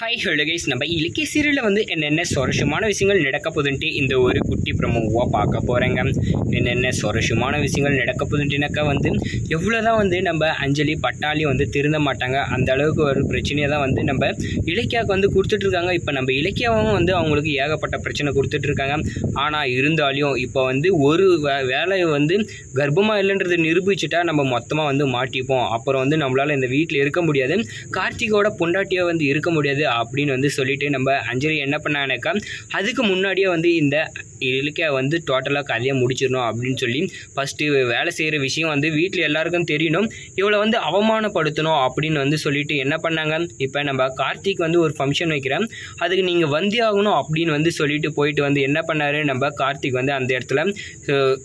Hi hello guys நம்ம இலக்கிய சீரியலில் வந்து என்னென்ன சுவாரஸ்யமான விஷயங்கள் நடக்க போதுன்ட்டு இந்த ஒரு குட்டி ப்ரமோவாக பார்க்க போகிறேங்க என்னென்ன சுவாரஸ்யமான விஷயங்கள் நடக்க போதுன்ட்டுனாக்கா வந்து எவ்வளோ தான் வந்து நம்ம அஞ்சலி பட்டாளி வந்து திருந்த மாட்டாங்க. அந்த அளவுக்கு ஒரு பிரச்சனையை தான் வந்து நம்ம இலக்கியாவுக்கு வந்து கொடுத்துட்ருக்காங்க. இப்போ நம்ம இலக்கியாவும் வந்து அவங்களுக்கு ஏகப்பட்ட பிரச்சனை கொடுத்துட்ருக்காங்க. ஆனால் இருந்தாலும் இப்போ வந்து ஒரு வே வேலையை வந்து கர்ப்பமாக இல்லைன்றது நிரூபிச்சுட்டா நம்ம மொத்தமாக வந்து மாட்டிப்போம். அப்புறம் வந்து நம்மளால் இந்த வீட்டில் இருக்க முடியாது. கார்த்திகோட பொண்டாட்டியாக வந்து இருக்க முடியாது. அப்படின்னு வந்து சொல்லிட்டு நம்ம அஞ்சலி என்ன பண்ணானாக்கா அதுக்கு முன்னாடியே வந்து இந்த இலக்கிய வந்து டோட்டலாக கதையை முடிச்சிடணும் அப்படின்னு சொல்லி ஃபஸ்ட்டு வேலை செய்கிற விஷயம் வந்து வீட்டில் எல்லாருக்கும் தெரியணும். இவளை வந்து அவமானப்படுத்தணும் அப்படின்னு வந்து சொல்லிட்டு என்ன பண்ணாங்க? இப்போ நம்ம கார்த்திக் வந்து ஒரு ஃபங்க்ஷன் வைக்கிறேன். அதுக்கு நீங்கள் வந்தே ஆகணும் அப்படின்னு வந்து சொல்லிட்டு போயிட்டு வந்து என்ன பண்ணார்? நம்ம கார்த்திக் வந்து அந்த இடத்துல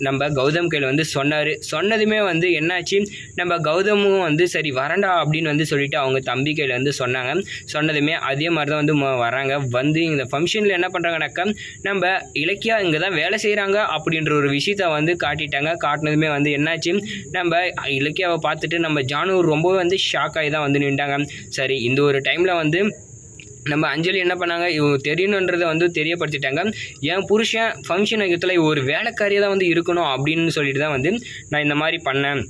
நம்ம கௌதம் கையில் வந்து சொன்னார். சொன்னதுமே வந்து என்னாச்சு? நம்ம கௌதமும் வந்து சரி வரண்டா அப்படின்னு வந்து சொல்லிட்டு அவங்க தம்பி கையில் வந்து சொன்னாங்க. சொன்னதுமே அதே மாதிரி தான் வந்து வராங்க. வந்து இந்த ஃபங்க்ஷனில் என்ன பண்ணுறாங்கனாக்கா நம்ம இலக்கியா இங்கே தான் வேலை செய்கிறாங்க அப்படின்ற ஒரு விஷயத்த வந்து காட்டிட்டாங்க. காட்டினதுமே வந்து என்னாச்சு? நம்ம இலக்கியாவை பார்த்துட்டு நம்ம ஜானூர் ரொம்பவே வந்து ஷாக் ஆகி தான் வந்து நின்றாங்க. சரி இந்த ஒரு டைமில் வந்து நம்ம அஞ்சலி என்ன பண்ணாங்க? இவங்க தெரியணுன்றதை வந்து தெரியப்படுத்திட்டாங்க. என் புருஷன் ஃபங்க்ஷன் வைக்கிறதுல ஒரு வேலைக்காரியாக தான் வந்து இருக்கணும் அப்படின்னு சொல்லிட்டு தான் வந்து நான் இந்த மாதிரி பண்ணேன்.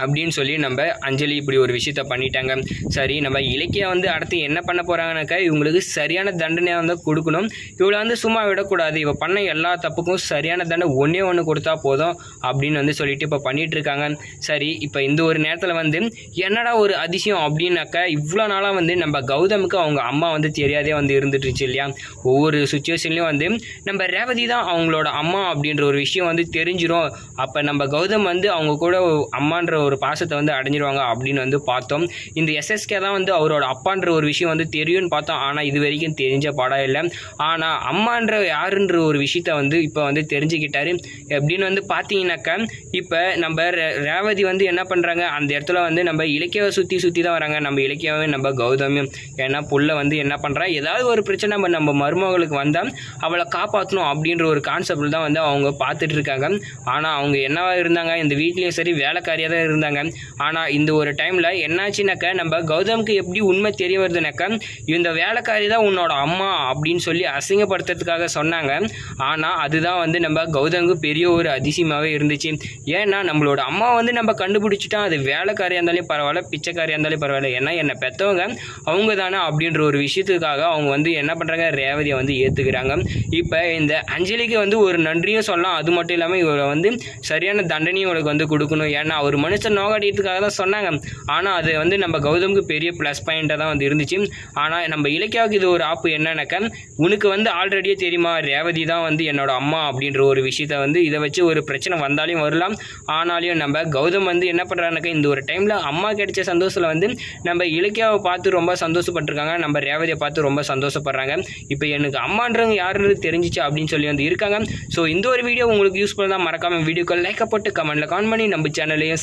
அப்படின்னு சொல்லி நம்ம அஞ்சலி இப்படி ஒரு விஷயத்த பண்ணிட்டாங்க. சரி நம்ம இலக்கியம் வந்து அடுத்து என்ன பண்ண போகிறாங்கனாக்கா இவங்களுக்கு சரியான தண்டனையை வந்து கொடுக்கணும். இவளை வந்து சும்மா விடக்கூடாது. இவள் பண்ண எல்லா தப்புக்கும் சரியான தண்டனை ஒன்றே ஒன்று கொடுத்தா போதும் அப்படின்னு வந்து சொல்லிட்டு இப்போ பண்ணிகிட்டு இருக்காங்க. சரி இப்போ இந்த ஒரு நேரத்தில் வந்து என்னடா ஒரு அதிசயம் அப்படின்னாக்கா இவ்வளோ நாளாக வந்து நம்ம கௌதமுக்கு அவங்க அம்மா வந்து தெரியாதே வந்து இருந்துட்டுருச்சு இல்லையா? ஒவ்வொரு சுச்சுவேஷன்லையும் வந்து நம்ம ரேவதி தான் அவங்களோட அம்மா அப்படின்ற ஒரு விஷயம் வந்து தெரிஞ்சிடும் அப்போ நம்ம கௌதம் வந்து அவங்க கூட அம்மான்ற ஒரு பாசத்தை வந்து அடைஞ்சிருவாங்க அப்படின்னு வந்து பார்த்தோம். இந்த எஸ்எஸ்கே தான் வந்து அவரோட அப்பான்ற ஒரு விஷயம் வந்து தெரியும்னு பார்த்தோம். ஆனால் இது வரைக்கும் தெரிஞ்ச படம் இல்லை. ஆனால் அம்மான்ற யாருன்ற ஒரு விஷயத்த வந்து இப்போ வந்து தெரிஞ்சுக்கிட்டாரு. எப்படின்னு வந்து பார்த்தீங்கன்னாக்கா இப்போ நம்ம ரே- ரேவதி வந்து என்ன பண்ணுறாங்க அந்த இடத்துல வந்து நம்ம இலக்கியாவை சுற்றி சுற்றி தான் வராங்க. நம்ம இலக்கியாவே நம்ம கௌதமியும். ஏன்னா புள்ள வந்து என்ன பண்ணுறா ஏதாவது ஒரு பிரச்சனை நம்ம நம்ம மருமகளுக்கு வந்தால் அவளை காப்பாற்றணும் அப்படின்ற ஒரு கான்செப்டில் தான் வந்து அவங்க பார்த்துட்டு இருக்காங்க. ஆனால் அவங்க என்னவா இருந்தாங்க? இந்த வீட்லேயும் சரி வேலைக்காரியாக தான் இருந்தாங்க. ஆனால் இந்த ஒரு டைமில் என்னாச்சுனாக்கா நம்ம கௌதமுக்கு எப்படி உண்மை தெரிய வருதுனாக்கா இந்த வேலைக்காரி தான் உன்னோட அம்மா அப்படின்னு சொல்லி அசிங்கப்படுத்துறதுக்காக சொன்னாங்க. ஆனால் அதுதான் வந்து நம்ம கௌதமுக்கு பெரிய ஒரு அதிசயமாகவே இருந்துச்சு. ஏன்னா நம்மளோட அம்மா வந்து நம்ம கண்டுபிடிச்சிட்டோம் அது வேலைக்காரியாக இருந்தாலும் பரவாயில்ல பிச்சைக்காரியாக இருந்தாலும் பரவாயில்ல. ஏன்னா என்னை பெற்றவங்க அவங்க தானே அப்படின்ற ஒரு விஷயத்துக்காக அவங்க வந்து என்ன பண்ணுறாங்க ரேவதியை வந்து ஏற்றுக்கிறாங்க இப்போ இந்த அஞ்சலிக்கு வந்து ஒரு நன்றியும் சொல்லலாம். அது மட்டும் இல்லாமல் இவரை வந்து சரியான தண்டனையும் இவளுக்கு வந்து கொடுக்கணும். ஏன்னா அவர் மனுஷன் நோகாடிக்கிறதுக்காக தான் சொன்னாங்க. ஆனால் அது வந்து நம்ம கௌதமுக்கு பெரிய ப்ளஸ் பாயிண்ட்டாக தான் வந்து இருந்துச்சு. ஆனால் நம்ம இலக்கியாவுக்கு இது ஒரு ஆப்பு என்னன்னாக்கா உனக்கு வந்து ஆல்ரெடியே தெரியுமா ரேவதி தான் வந்து என்னோட அம்மா அப்படின்ற ஒரு விஷயத்த வந்து இதை வச்சு ஒரு பிரச்சனை வந்தாலையும் வரலாம். ஆனாலும் நம்ம கௌதம் வந்து என்ன பண்ணுறானாக்க இந்த ஒரு டைமில் அம்மா கிடைச்ச சந்தோஷத்தில் வந்து நம்ம இலக்கியாவை பார்த்து ரொம்ப சந்தோஷப்பட்டிருக்காங்க. நம்ம ரேவதியை பார்த்து ரொம்ப சந்தோஷப்படுறாங்க. இப்போ எனக்கு அம்மான்றவங்க யாருன்னு தெரிஞ்சிச்சு அப்படின்னு சொல்லி வந்து இருக்காங்க. ஸோ இந்த ஒரு வீடியோ உங்களுக்கு யூஸ்ஃபுல்லாக தான். மறக்காம வீடியோக்கு லைக் போட்டு கமெண்ட்டில் கான் பண்ணி நம்ம சேனலையும்